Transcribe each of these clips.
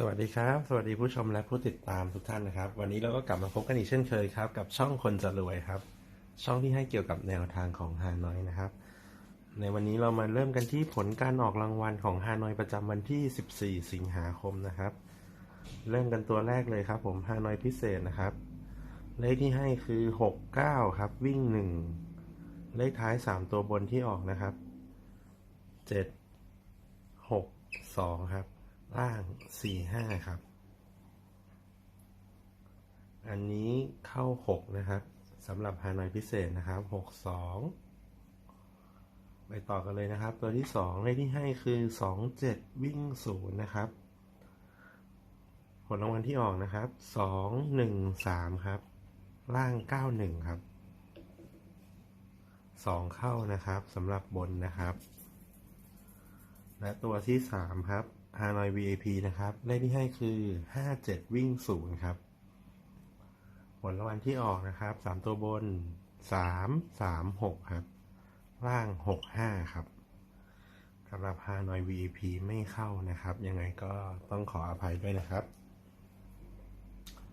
สวัสดีครับ สวัสดีผู้ชมและผู้ติดตามทุกท่านนะครับ วันนี้เราก็กลับมาพบกันอีกเช่นเคยครับ กับช่องคนจะรวยครับ ช่องที่ให้เกี่ยวกับแนวทางของฮานอยนะครับ ในวันนี้เรามาเริ่มกันที่ผลการออกรางวัลของฮานอยประจำวันที่ 14 สิงหาคมนะครับ เริ่มกันตัวแรกเลยครับ ผมฮานอยพิเศษนะครับ เลขที่ให้คือ 69 ครับ วิ่ง 1 เลขท้าย 3 ตัวบนที่ออกนะครับ 7 6 2 ครับ ล่าง4 5ครับ อันนี้เข้า6นะครับสำหรับฮานอยพิเศษนะครับ6 2ไปต่อกันเลยนะครับ ตัวที่2เลขที่ให้คือ2 7วิ่ง0นะครับผลรางวัลที่ออกนะครับ2 1 3ครับ ล่าง91ครับ2เข้านะครับสำหรับบนนะครับ และตัวที่3ครับ Hanoi VIP นะครับ เลขที่ให้คือ57วิ่ง0ครับ ผลรางวัลที่ออกนะครับ3ตัวบน3 3 6ครับ ล่าง6 5ครับสำหรับ Hanoi VIP ไม่เข้านะครับ ยังไงก็ต้องขออภัยด้วยนะครับ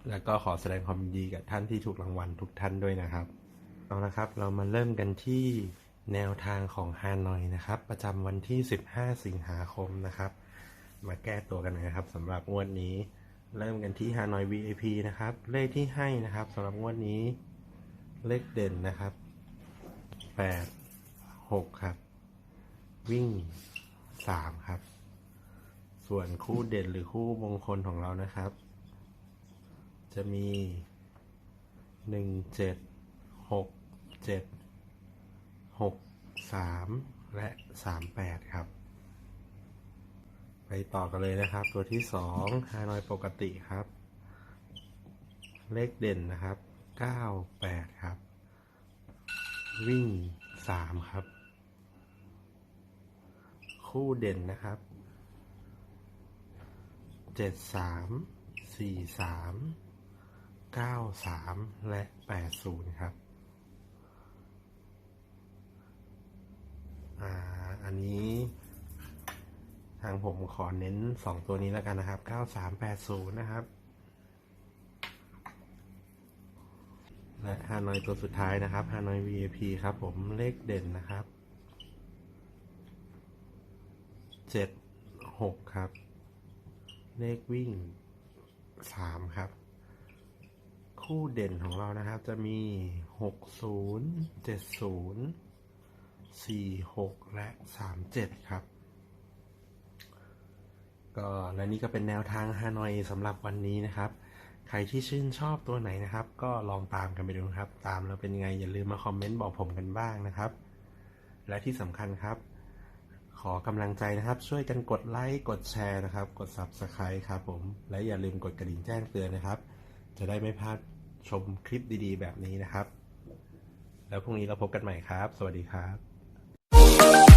แล้วก็ขอแสดงความยินดีกับท่านที่ถูกรางวัลทุกท่านด้วยนะครับ เอาละครับ เรามาเริ่มกันที่ แนวทางของฮานอยนะครับ ประจำวันที่ 15 สิงหาคมนะครับ มาแก้ตัวกันนะครับสำหรับงวดนี้ เริ่มกันที่ฮานอย VIP นะครับ เลขที่ให้นะครับสำหรับงวดนี้ เลขเด่นนะครับ 8 6 ครับ วิ่ง 3 ครับ ส่วนคู่เด่นหรือคู่มงคลของเรานะครับ จะมีหนึ่งเจ็ดหกสามและสามแปดครับ ไปต่อกันเลยนะครับ ตัวที่สองฮานอยปกติครับ เลขเด่นนะครับเก้าแปดครับ วิ่งสามครับ คู่เด่นนะครับเจ็ดสามสี่สาม93 และ 80 ครับ อ่าอันนี้ ทางผมขอเน้น2ตัวนี้แล้วกันนะครับ 9380 นะครับ และฮานอยตัวสุดท้ายนะครับฮานอย VIP ครับผมเลขเด่นนะครับ7 6ครับ เลขวิ่ง3ครับ คู่เด่นของเรานะครับจะมี 60 70 46และ37ครับ ก็และนี่ก็เป็นแนวทางฮานอยสำหรับวันนี้นะครับ ใครที่ชื่นชอบตัวไหนนะครับ ก็ลองตามกันไปดูครับ ตามแล้วเป็นไงอย่าลืมมาคอมเมนต์บอกผมกันบ้างนะครับ และที่สำคัญครับ ขอกำลังใจนะครับ ช่วยกันกดไลค์กดแชร์นะครับ กด Subscribe ครับผม และอย่าลืมกดกระดิ่งแจ้งเตือนนะครับ จะได้ไม่พลาดชมคลิปดีๆ แบบนี้นะครับ แล้วพรุ่งนี้เราพบกันใหม่ครับ สวัสดีครับ